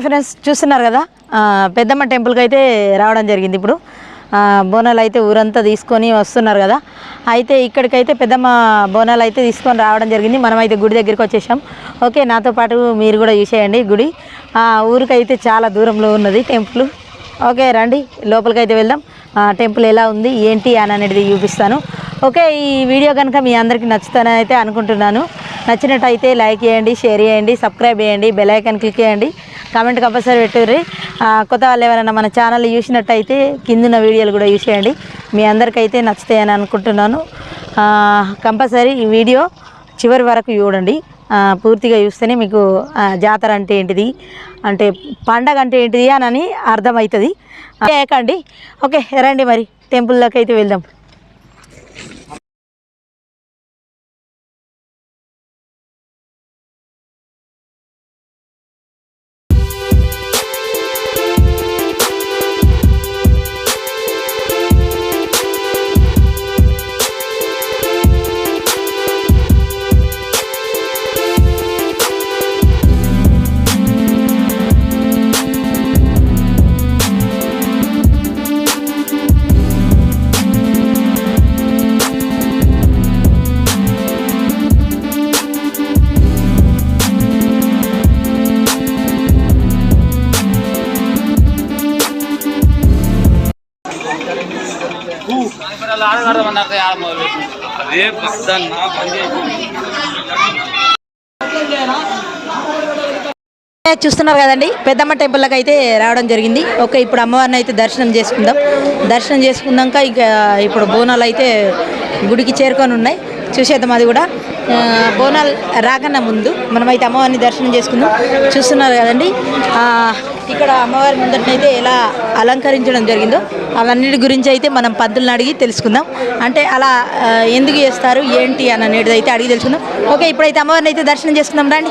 Friends చూస్తున్నారు కదా? పెద్దమ్మ టెంపుల్కి అయితే రావడం జరిగింది ఇప్పుడు. బోనాలు అయితే ఊరంతా తీసుకొని వస్తున్నారు కదా. అయితే ఇక్కడికైతే పెద్దమ్మ బోనాలు అయితే తీసుకొని రావడం జరిగింది. మనమైతే గుడి దగ్గరికి వచ్చేసాం. ఓకే నాతో పాటు మీరు కూడా చూసేయండి గుడి. ఆ, ఊరికైతే చాలా దూరంలో ఉన్నది టెంపుల్ ఓకే రండి లోపలికి అయితే వెళ్దాం. ఆ, టెంపుల్ ఎలా ఉంది ఏంటి అని అనేది చూపిస్తాను. ఓకే ఈ వీడియో కనుక మీ అందరికీ నచ్చుతానని అయితే అనుకుంటున్నాను. నచ్చినట్టయితే లైక్ చేయండి షేర్ చేయండి సబ్స్క్రైబ్ చేయండి బెల్ ఐకాన్ క్లిక్ చేయండి. కామెంట్ కంపల్సరీ పెట్టుర్రి. కొత్త వాళ్ళు ఎవరైనా మన ఛానల్ చూసినట్టయితే కిందున్న వీడియోలు కూడా చూసేయండి. మీ అందరికైతే నచ్చుతాయని అనుకుంటున్నాను. కంపల్సరీ ఈ వీడియో చివరి వరకు చూడండి. పూర్తిగా చూస్తేనే మీకు జాతర అంటే ఏంటిది? అంటే పండగ అంటే ఏంటిది అని అర్థమవుతుంది. ఏకండి ఓకే రండి మరి. టెంపుల్లోకి అయితే వెళ్దాం. చూస్తున్నారు కదండి? పెద్దమ్మ టెంపుల్కి అయితే రావడం జరిగింది. ఓకే ఇప్పుడు అమ్మవారిని అయితే దర్శనం చేసుకుందాం. దర్శనం చేసుకున్నాక ఇక ఇప్పుడు బోనాలు అయితే గుడికి చేరుకొని ఉన్నాయి. చూసేద్దాం అది కూడా. బోనాలు రాకన్నా ముందు మనమైతే అమ్మవారిని దర్శనం చేసుకుందాం. చూస్తున్నారు కదండి? ఇక్కడ అమ్మవారి ముందటనైతే ఎలా అలంకరించడం జరిగిందో అవన్నిటి గురించి అయితే మనం పంతులను అడిగి తెలుసుకుందాం. అంటే అలా ఎందుకు చేస్తారు ఏంటి అని అనేది అయితే అడిగి తెలుసుకుందాం. ఓకే ఇప్పుడైతే అమ్మవారిని అయితే దర్శనం చేసుకుందాం రండి.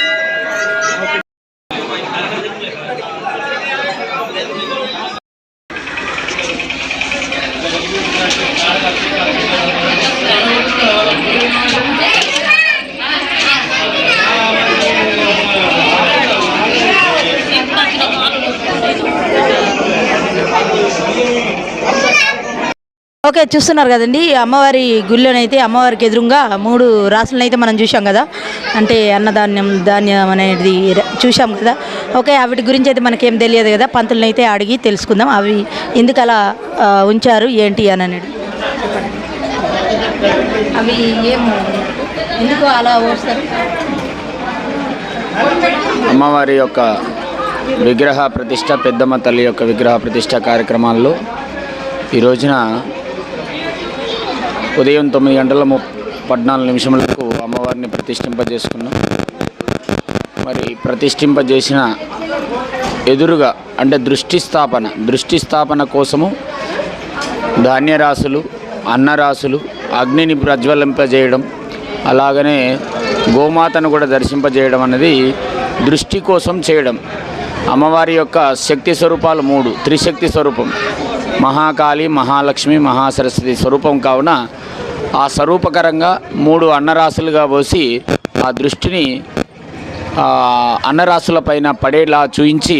okay చూస్తున్నారు కదండి. అమ్మవారి గుళ్ళోనైతే అమ్మవారికి ఎదురుగా మూడు రాసులను అయితే మనం చూసాం కదా. అంటే అన్నధాన్యం ధాన్యం అనేది చూసాం కదా. ఓకే వాటి గురించి అయితే మనకేం తెలియదు కదా. పంతులను అయితే అడిగి తెలుసుకుందాం. అవి ఎందుకు అలా ఉంచారు ఏంటి అని అనేది. అవి ఏం ఎందుకు అలా వస్తారు? అమ్మవారి యొక్క విగ్రహ ప్రతిష్ట పెద్దమ్మ తల్లి యొక్క విగ్రహ ప్రతిష్ట కార్యక్రమాల్లో ఈ రోజున ఉదయం తొమ్మిది గంటల ము పద్నాలుగు నిమిషములకు అమ్మవారిని ప్రతిష్ఠింపజేసుకున్నాం. మరి ప్రతిష్ఠింపజేసిన ఎదురుగా అంటే దృష్టి స్థాపన దృష్టి స్థాపన కోసము ధాన్యరాశులు అన్నరాశులు అగ్నిని ప్రజ్వలింపజేయడం అలాగనే గోమాతను కూడా దర్శింపజేయడం అనేది దృష్టి కోసం చేయడం. అమ్మవారి యొక్క శక్తి స్వరూపాలు మూడు త్రిశక్తి స్వరూపం. మహాకాళి మహాలక్ష్మి మహాసరస్వతి స్వరూపం కావున ఆ స్వరూపకరంగా మూడు అన్నరాశులుగా పోసి ఆ దృష్టిని అన్నరాశులపైన పైన పడేలా చూయించి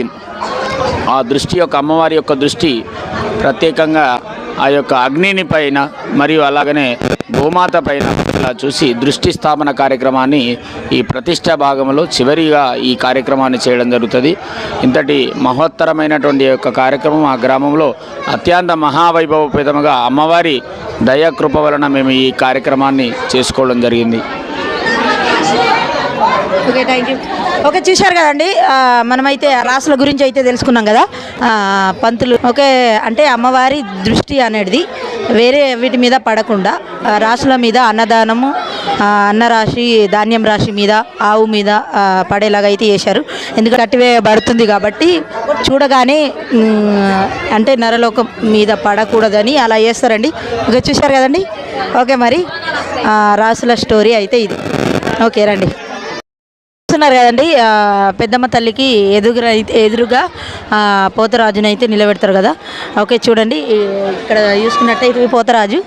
ఆ దృష్టి యొక్క అమ్మవారి యొక్క దృష్టి ప్రత్యేకంగా ఆ యొక్క అగ్నిని పైన మరియు అలాగనే గోమాత పైన ఇలా చూసి దృష్టి స్థాపన కార్యక్రమాన్ని ఈ ప్రతిష్ట భాగంలో చివరిగా ఈ కార్యక్రమాన్ని చేయడం జరుగుతుంది. ఇంతటి మహోత్తరమైనటువంటి యొక్క కార్యక్రమం ఆ గ్రామంలో అత్యంత మహావైభవపేతముగా అమ్మవారి దయాకృప వలన మేము ఈ కార్యక్రమాన్ని చేసుకోవడం జరిగింది. ఓకే థ్యాంక్ యూ ఓకే చూశారు కదండి మనమైతే రాసుల గురించి అయితే తెలుసుకున్నాం కదా. పంతులు. ఓకే అంటే అమ్మవారి దృష్టి అనేది వేరే వీటి మీద పడకుండా రాసుల మీద అన్నదానము అన్న రాశి ధాన్యం రాశి మీద ఆవు మీద పడేలాగా అయితే చేశారు. ఎందుకంటే కట్టివేయబడుతుంది కాబట్టి చూడగానే అంటే నరలోకం మీద పడకూడదని అలా చేస్తారండి. ఓకే చూశారు కదండి? ఓకే మరి రాసుల స్టోరీ అయితే ఇది. ఓకే రండి. చూస్తున్నారు కదండి పెద్దమ్మ తల్లికి ఎదుగుర ఎదురుగా పోతరాజుని అయితే నిలబెడతారు కదా. ఓకే చూడండి ఇక్కడ చూసుకున్నట్టయితే ఇది పోతరాజు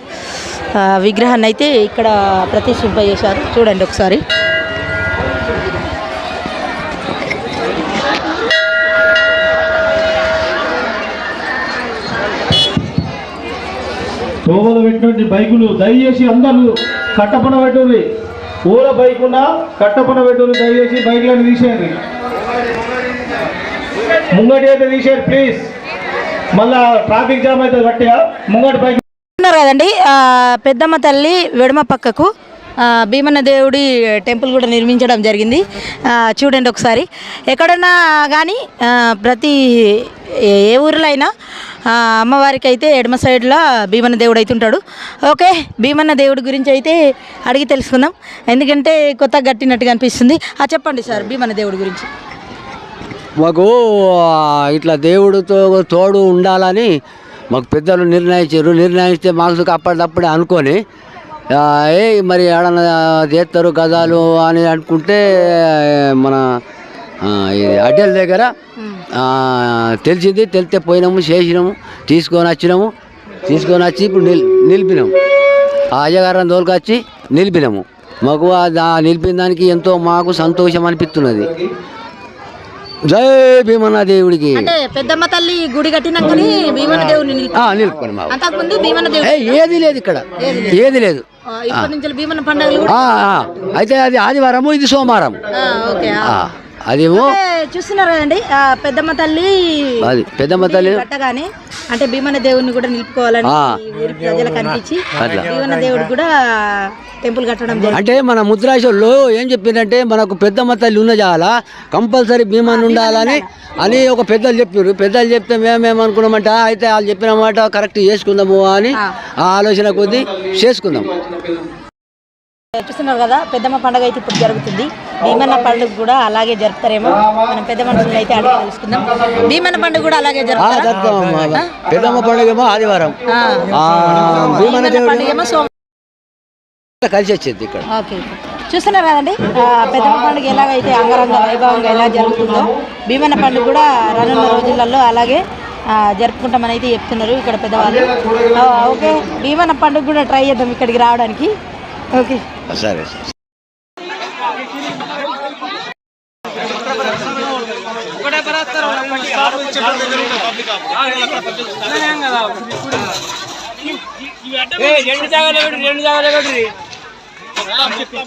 విగ్రహాన్ని అయితే ఇక్కడ ప్రతిష్ఠింప చేశారు. చూడండి ఒకసారి. దోమలు పెట్టినటువంటి బైకులు దయచేసి అందరూ కట్టపన పెట్టుర్రి ఊర బైక్ ఉన్నా కట్టపన పెట్టుర్రి దయచేసి బైక్లను తీసేయండి. ముంగటి అయితే తీసేయండి ప్లీజ్ మళ్ళా ట్రాఫిక్ జామ్ అయితే గట్టిగా. ముంగటి బైక్ ఉన్నారు కదండి పెద్దమ్మ తల్లి వెడమ పక్కకు. భీమన్న దేవుడి టెంపుల్ కూడా నిర్మించడం జరిగింది. చూడండి ఒకసారి. ఎక్కడన్నా కానీ ప్రతి ఏ ఊరిలో అయినా అమ్మవారికి అయితే ఎడమ సైడ్లో భీమన్న దేవుడు అయితే ఉంటాడు. ఓకే భీమన్న దేవుడి గురించి అయితే అడిగి తెలుసుకుందాం. ఎందుకంటే కొత్తగా గట్టినట్టుగా అనిపిస్తుంది. ఆ చెప్పండి సార్ భీమన్న దేవుడి గురించి. మాకు ఇట్లా దేవుడితో తోడు ఉండాలని మాకు పెద్దలు నిర్ణయించారు. నిర్ణయిస్తే మాకు అప్పటిదప్పుడే అనుకొని ఏ మరి ఏడన్నా చేస్తారు గదాలు అని అనుకుంటే మన అడ్డల దగ్గర తెలిసింది తెలితే పోయినాము చేసినాము తీసుకొని వచ్చినాము తీసుకొని వచ్చి ఇప్పుడు నిల్ నిలిపినాము. ఆ అయ్యగారిని తోలుకొచ్చి నిలిపినాము. మాకు నిలిపిన దానికి ఎంతో మాకు సంతోషం అనిపిస్తున్నది. జై భీమన్న దేవుడికి. అంటే పెద్దమ్మ తల్లి గుడి కట్టినాకని భీమన్న దేవుడిని నిలుపుకోండి మా అంతకుముందు భీమన్న దేవుడు ఏది లేదు ఇక్కడ. ఏది లేదు. ఆ, ఇప్పటి నుంచి భీమన్న పండుగలు కూడా ఆ, ఆ. అయితే అది ఆదివారము ఇది సోమవారం అదేమో చూస్తున్నారు ఆ పెద్దమ్మ తల్లి అది పెద్దమ్మ తల్లి కట్టగానే అంటే భీమన్న దేవుడిని కూడా నిలుపుకోవాలని ప్రజలకు అనిపించి. భీమన్న దేవుడు కూడా టెంపుల్ కట్టడం అంటే మన ముద్రాశల్లో ఏం చెప్పిందంటే మనకు పెద్దమ్మ తల్లి ఉన్న చాలా కంపల్సరీ భీమాన్ని ఉండాలని అని ఒక పెద్దలు చెప్పారు. పెద్దలు చెప్తే మేమేమనుకున్నామంట అయితే వాళ్ళు చెప్పిన మాట కరెక్ట్ చేసుకుందాము అని ఆ. ఆలోచన కొద్దీ చేసుకుందాం. చూస్తున్నారు కదా పెద్దమ్మ పండుగ అయితే ఇప్పుడు జరుగుతుంది. భీమన్న పండుగ కూడా అలాగే జరుపుతారేమో. మనం పెద్ద మనుషులు అయితే అడిగి తెలుసుకుందాం. భీమన్న పండుగ కూడా అలాగే జరుపుతారా? జరుపుతాం. పెద్దమ్మ పండుగ ఏమో ఆదివారం. భీమన్న పండుగ ఏమో కలిసి వచ్చేది ఇక్కడ. ఓకే. చూస్తున్నారు కదండి? పెద్దమ్మ పండుగ ఎలాగైతే అంగరంగ వైభవంగా ఎలా జరుగుతుందో భీమన్న పండుగ కూడా రానున్న రోజులలో అలాగే జరుపుకుంటామని అయితే చెప్తున్నారు ఇక్కడ పెద్దవాళ్ళు. ఓకే. భీమన్న పండుగ కూడా ట్రై చేద్దాం ఇక్కడికి రావడానికి. ఓకే. సరే సరే. రెండు జాగాలు రెండు జాగాలు పెట్టి